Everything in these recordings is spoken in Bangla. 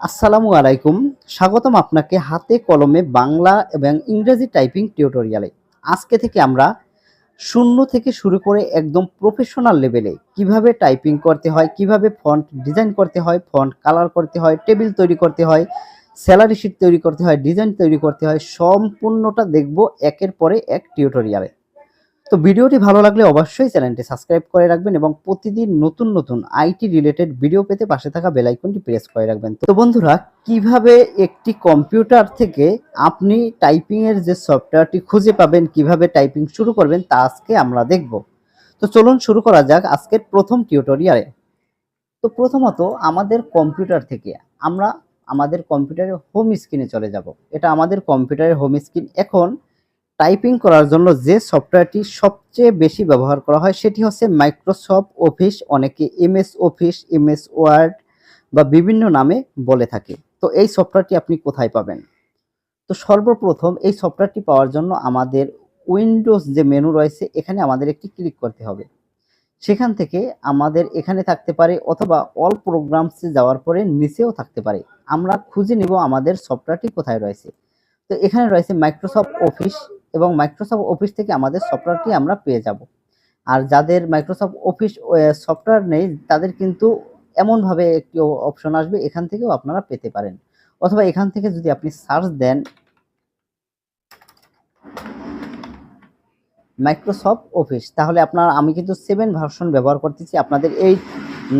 আসসালামু আলাইকুম। স্বাগতম আপনাকে হাতে কলমে বাংলা এবং ইংরেজি টাইপিং টিউটোরিয়ালে। আজকে থেকে আমরা শূন্য থেকে শুরু করে একদম প্রফেশনাল লেভেলে কীভাবে টাইপিং করতে হয়, কীভাবে ফন্ট ডিজাইন করতে হয়, ফন্ট কালার করতে হয়, টেবিল তৈরি করতে হয়, স্যালারি শিট তৈরি করতে হয়, ডিজাইন তৈরি করতে হয়, সম্পূর্ণটা দেখব একের পরে এক টিউটোরিয়ালে। তো ভিডিওটি ভালো লাগলে অবশ্যই চ্যানেলটি সাবস্ক্রাইব করে রাখবেন এবং প্রতিদিন নতুন নতুন আইটি রিলেটেড ভিডিও পেতে পাশে থাকা বেল আইকনটি প্রেস করে রাখবেন। তো বন্ধুরা, কীভাবে একটি কম্পিউটার থেকে আপনি টাইপিং এর যে সফটওয়্যারটি খুঁজে পাবেন, কীভাবে টাইপিং শুরু করবেন, তা আজকে আমরা দেখব। তো চলুন শুরু করা যাক আজকের প্রথম টিউটোরিয়ালে। তো প্রথমত আমাদের কম্পিউটার থেকে আমরা আমাদের কম্পিউটারের হোম স্ক্রিনে চলে যাব। এটা আমাদের কম্পিউটারের হোম স্ক্রিন। এখন টাইপিং করার জন্য যে সফটওয়্যারটি সবচেয়ে বেশি ব্যবহার করা হয় সেটি হচ্ছে মাইক্রোসফট অফিস, অনেকে এমএস অফিস, এমএস ওয়ার্ড বা বিভিন্ন নামে বলে থাকে। তো এই সফটওয়্যারটি আপনি কোথায় পাবেন? তো সর্বপ্রথম এই সফটওয়্যারটি পাওয়ার জন্য আমাদের উইন্ডোজ যে মেনু রয়েছে, এখানে আমাদের একটি ক্লিক করতে হবে। সেখান থেকে আমাদের এখানে থাকতে পারে অথবা অল প্রোগ্রামসে যাওয়ার পরে নিচেও থাকতে পারে। আমরা খুঁজে নিব আমাদের সফটওয়্যারটি কোথায় রয়েছে। তো এখানে রয়েছে মাইক্রোসফট অফিস এবং মাইক্রোসফট অফিস থেকে আমাদের সফটওয়্যারটি আমরা পেয়ে যাব। আর যাদের মাইক্রোসফট অফিস সফটওয়্যার নেই, তাদের কিন্তু এমনভাবে একটি অপশন আসবে, এখান থেকেও আপনারা পেতে পারেন। অথবা এখান থেকে যদি আপনি সার্চ দেন মাইক্রোসফট অফিস তাহলে আপনার, আমি কিন্তু সেভেন ভার্সন ব্যবহার করতেছি, আপনাদের এইট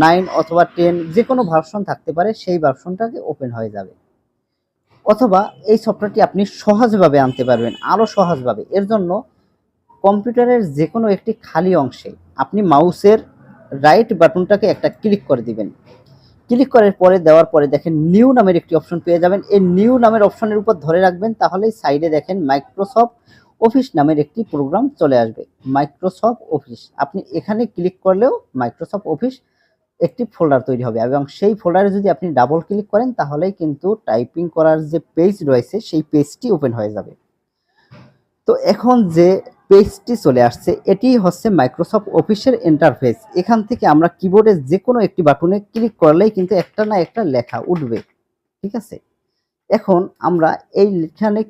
নাইন অথবা টেন যে কোনো ভার্সন থাকতে পারে, সেই ভার্সনটাকে ওপেন হয়ে যাবে। অথবা এই সফটওয়্যারটি আপনি সহজভাবে আনতে পারবেন, আরও সহজভাবে। এর জন্য কম্পিউটারের যে কোনো একটি খালি অংশে আপনি মাউসের রাইট বাটনটাকে একটা ক্লিক করে দিবেন। ক্লিক করার পরে, দেওয়ার পরে দেখেন নিউ নামের একটি অপশন পেয়ে যাবেন। এই নিউ নামের অপশনের উপর ধরে রাখবেন, তাহলেই সাইডে দেখেন মাইক্রোসফট অফিস নামের একটি প্রোগ্রাম চলে আসবে। মাইক্রোসফট অফিস আপনি এখানে ক্লিক করলেও মাইক্রোসফট অফিস একটি ফোল্ডার তৈরি হবে এবং সেই ফোল্ডারে যদি আপনি ডাবল ক্লিক করেন, তাহলেই কিন্তু টাইপিং করার যে পেজ রয়েছে, সেই পেজটি ওপেন হয়ে যাবে। তো এখন যে পেজটি চলে আসছে, এটি হচ্ছে মাইক্রোসফট অফিসের ইন্টারফেস এখান থেকে আমরা কিবোর্ডে যে কোনো একটি বাটনে ক্লিক করলেই কিন্তু একটা না একটা লেখা উঠবে। ঠিক আছে? এখন আমরা এই এখানে